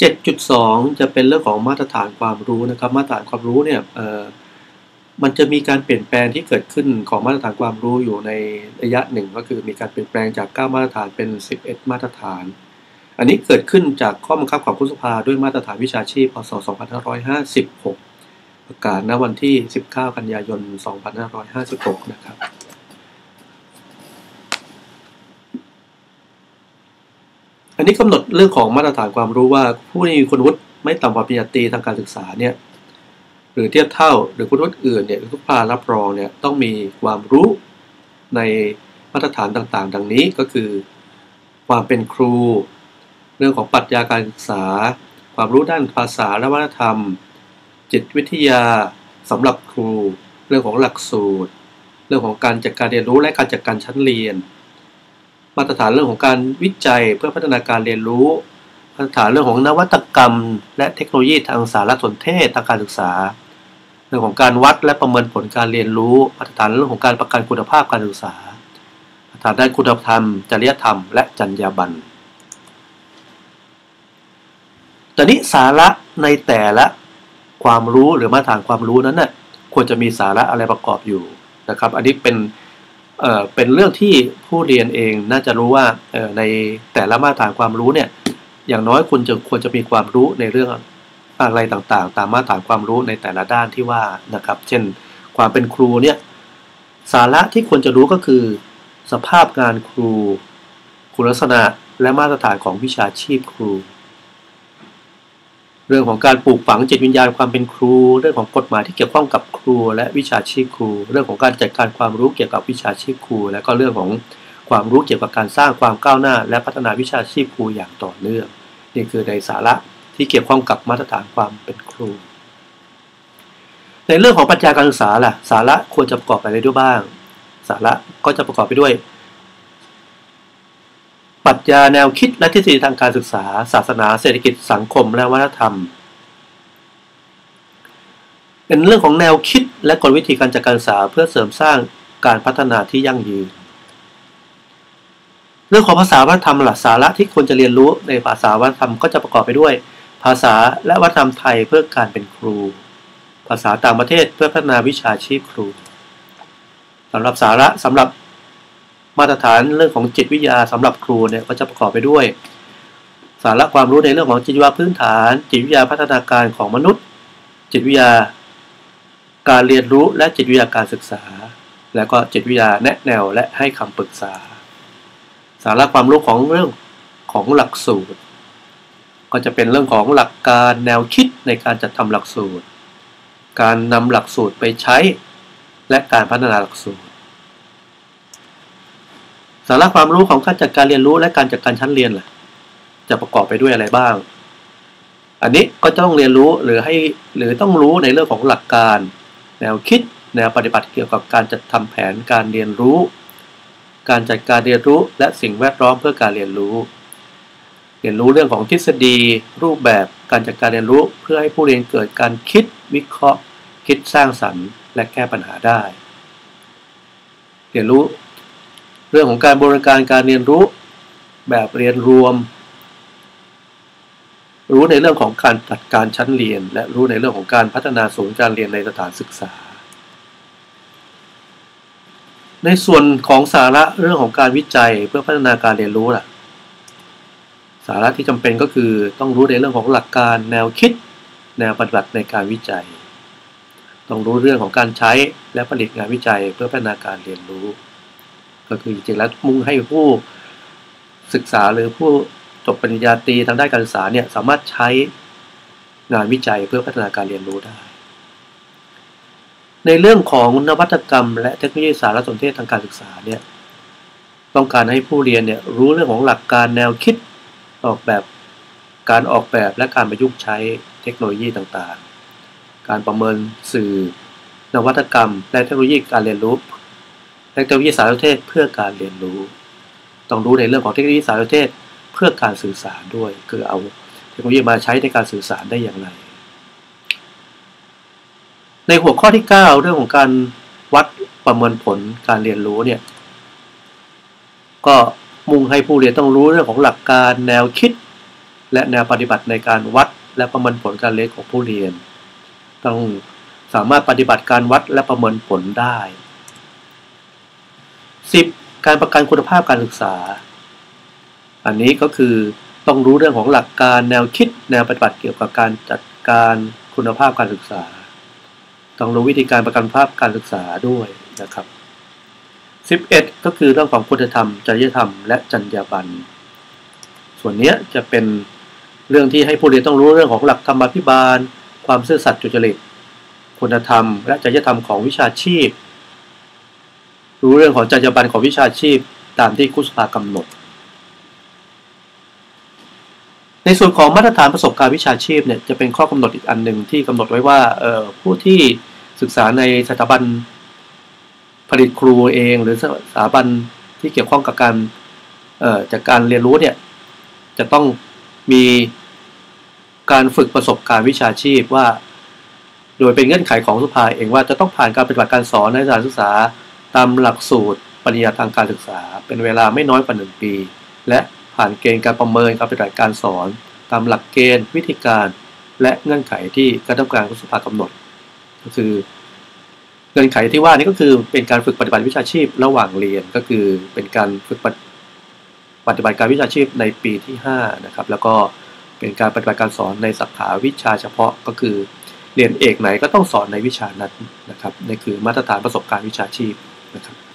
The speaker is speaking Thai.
7.2 จะเป็นเรื่องของมาตรฐานความรู้นะครับ มาตรฐานความรู้เนี่ยมันจะมีการเปลี่ยนแปลงที่เกิดขึ้นของมาตรฐานความรู้อยู่ในระยะหนึ่งก็คือมีการเปลี่ยนแปลงจาก 9 มาตรฐานเป็น 11 มาตรฐาน อันนี้เกิดขึ้นจากข้อบังคับของพุทธสภาด้วยมาตรฐานวิชาชีพพศ 2556 ประกาศณวันที่ 19 กันยายน 2556 นะครับ อันนี้กำหนดเรื่องของมาตรฐานความรู้ว่าผู้ที่มีคุณวุฒิไม่ต่ำกว่าปริญญาตรีทางการศึกษาเนี่ยหรือเทียบเท่าหรือคุณวุฒิอื่นเนี่ยทุกภารับรองเนี่ยต้องมีความรู้ในมาตรฐานต่างๆ ดังนี้ก็คือ ความเป็นครู เรื่องของปรัชญาการศึกษา ความรู้ด้านภาษาและวัฒนธรรม จิตวิทยาสำหรับครู เรื่องของหลักสูตร เรื่องของการจัดการเรียนรู้และการจัดการชั้นเรียน มาตรฐานเรื่องของการวิจัยเพื่อพัฒนาการเรียนรู้ มาตรฐานเรื่องของนวัตกรรม และเทคโนโลยีทางสารสนเทศทางการศึกษา เรื่องของการวัดและประเมินผลการเรียนรู้ มาตรฐานเรื่องของการประกันคุณภาพการศึกษามาตรฐานด้านคุณธรรม จริยธรรม และจรรยาบรรณตอนนี้สาระในแต่ละความรู้หรือมาตรฐานความรู้นั้นน่ะควรจะมีสาระอะไรประกอบอยู่นะครับ อันนี้เป็น เอ่อเป็นเรื่องที่ผู้เรียนเองน่าจะรู้ว่าเอ่อในแต่ละมาตรฐานความรู้เนี่ยอย่างน้อยคุณจะควรจะมีความรู้ในเรื่องอะไรต่างๆ ตามมาตรฐานความรู้ในแต่ละด้านที่ว่านะครับ เช่น ความเป็นครูเนี่ยสาระที่ควรจะรู้ก็คือ สภาพงานครู คุณลักษณะและมาตรฐานของวิชาชีพครู เรื่องของการปลูกฝังจิตวิญญาณความเป็นครู เรื่องของกฎหมายที่เกี่ยวข้องกับครู และวิชาชีพครู เรื่องของการจัดการความรู้เกี่ยวกับวิชาชีพครู และก็เรื่องของความรู้เกี่ยวกับการสร้างความก้าวหน้า และพัฒนาวิชาชีพครูอย่างต่อเนื่อง นี่คือในสาระที่เกี่ยวข้องกับมาตรฐานความเป็นครู ในเรื่องของปัญญาการศึกษาล่ะสาระควรจะประกอบไปด้วยบ้าง สาระก็จะประกอบไปด้วย ปรัชญาแนวคิดและทฤษฎีทางการศึกษา ศาสนา เศรษฐกิจสังคมและวัฒนธรรม เป็นเรื่องของแนวคิดและกลวิธีการจัดการศึกษาเพื่อเสริมสร้างการพัฒนาที่ยั่งยืน เรื่องของภาษาวัฒนธรรมหลักสาระที่ควรจะเรียนรู้ในภาษาวัฒนธรรมก็จะประกอบไปด้วย ภาษาและวัฒนธรรมไทยเพื่อการเป็นครู ภาษาต่างประเทศเพื่อพัฒนาวิชาชีพครูสำหรับสาระสำหรับ มาตรฐานเรื่องของจิตวิทยาสำหรับครูเนี่ยก็จะประกอบไปด้วย สาระความรู้ในเรื่องของจิตวิทยาพื้นฐาน จิตวิทยาพัฒนาการของมนุษย์ จิตวิทยา การเรียนรู้และจิตวิทยาการศึกษา แล้วก็จิตวิทยาแนะแนวและให้คำปรึกษา สาระความรู้ของเรื่องของหลักสูตร ก็จะเป็นเรื่องของหลักการแนวคิดในการจัดทำหลักสูตร การนำหลักสูตรไปใช้ และการพัฒนาหลักสูตร สาระความรู้ของการจัดการเรียนรู้และการจัดการชั้นเรียนล่ะ จะประกอบไปด้วยอะไรบ้าง อันนี้ก็ต้องเรียนรู้หรือให้หรือต้องรู้ในเรื่องของหลักการ แนวคิดแนวปฏิบัติเกี่ยวกับการจัดทำแผนการเรียนรู้ การจัดการเรียนรู้ และสิ่งแวดล้อมเพื่อการเรียนรู้ เรียนรู้เรื่องของทฤษฎี รูปแบบการจัดการเรียนรู้ เพื่อให้ผู้เรียนเกิดการคิดวิเคราะห์ คิดสร้างสรรค์ และแก้ปัญหาได้ เรียนรู้ เรื่องของการบริการการเรียนรู้แบบเรียนรวม รู้ในเรื่องของการจัดการชั้นเรียน และรู้ในเรื่องของการพัฒนาศูนย์การเรียนในสถานศึกษา ในส่วนของสาระเรื่องของการวิจัยเพื่อพัฒนาการเรียนรู้ล่ะ สาระที่จำเป็นก็คือต้องรู้ในเรื่องของหลักการแนวคิด แนวปฏิบัติในการวิจัย ต้องรู้เรื่องของการใช้และผลิตงานวิจัยเพื่อพัฒนาการเรียนรู้ ก็คือจริงๆแล้วมุ่งให้ผู้ศึกษาหรือผู้จบปริญญาตรีทางด้านการศึกษาเนี่ยสามารถใช้งานวิจัยเพื่อพัฒนาการเรียนรู้ได้ ในเรื่องของนวัตกรรม และเทคโนโลยีสารสนเทศทางการศึกษาเนี่ยต้องการให้ผู้เรียนเนี่ยรู้เรื่องของหลักการแนวคิดออกแบบการออกแบบและการประยุกต์ใช้เทคโนโลยีต่างๆ การประเมินสื่อ นวัตกรรม และเทคโนโลยีการเรียนรู้เทคโนโลยีสารสนเทศเพื่อการเรียนรู้ ต้องรู้ในเรื่องของเทคโนโลยีสารสนเทศเพื่อการสื่อสารด้วย คือเอาเทคโนโลยีมาใช้ในการสื่อสารได้อย่างไร ในหัวข้อที่ 9 เรื่องของการวัดประเมินผลการเรียนรู้เนี่ย ก็มุ่งให้ผู้เรียนต้องรู้เรื่องของหลักการแนวคิด และแนวปฏิบัติในการวัดและประเมินผลการเรียนของผู้เรียน ต้องสามารถปฏิบัติการวัดและประเมินผลได้ 10. การประกันคุณภาพการศึกษา อันนี้ก็คือต้องรู้เรื่องของหลักการแนวคิดแนวปฏิบัติเกี่ยวกับการจัดการคุณภาพการศึกษา ต้องรู้วิธีการประกันภาพการศึกษาด้วยนะครับ 11 ก็คือเรื่องของคุณธรรมจริยธรรม และจรรยาบรรณส่วนนี้จะเป็นเรื่องที่ให้ผู้เรียนต้องรู้เรื่องของหลักธรรมาภิบาล ความซื่อสัตย์จุจริต คุณธรรม และจริยธรรมของวิชาชีพ รู้เรื่องของจรรยาบรรณของวิชาชีพตามที่คุสภากำหนด ในส่วนของมาตรฐานประสบการณ์วิชาชีพเนี่ยจะเป็นข้อกำหนดอีกอันหนึ่งที่กำหนดไว้ว่าผู้ที่ศึกษาในสถาบันผลิตครูเอง หรือสถาบันที่เกี่ยวข้องกับการจากการเรียนรู้เนี่ยจะต้องมีการฝึกประสบการณ์วิชาชีพว่า โดยเป็นเงื่อนไขของสุภาเองว่าจะต้องผ่านการปฏิบัติการสอนในสถานศึกษา ตามหลักสูตรปริญญาทางการศึกษา เป็นเวลาไม่น้อยกว่าหนึ่งปี และผ่านเกณฑ์การประเมินการปฏิบัติการสอน ตามหลักเกณฑ์วิธีการ และเงื่อนไขที่คณะกรรมการสภากำหนด ก็คือ เงื่อนไขที่ว่านี้ก็คือเป็นการฝึกปฏิบัติวิชาชีพระหว่างเรียนก็คือเป็นการฝึกปฏิบัติการวิชาชีพในปีที่5นะครับแล้วก็เป็นการปฏิบัติการสอนในสาขาวิชาเฉพาะก็คือ เรียนเอกไหนก็ต้องสอนในวิชานั้นนะครับนี่คือมาตรฐานประสบการณ์วิชาชีพ นะครับ